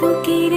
বুকের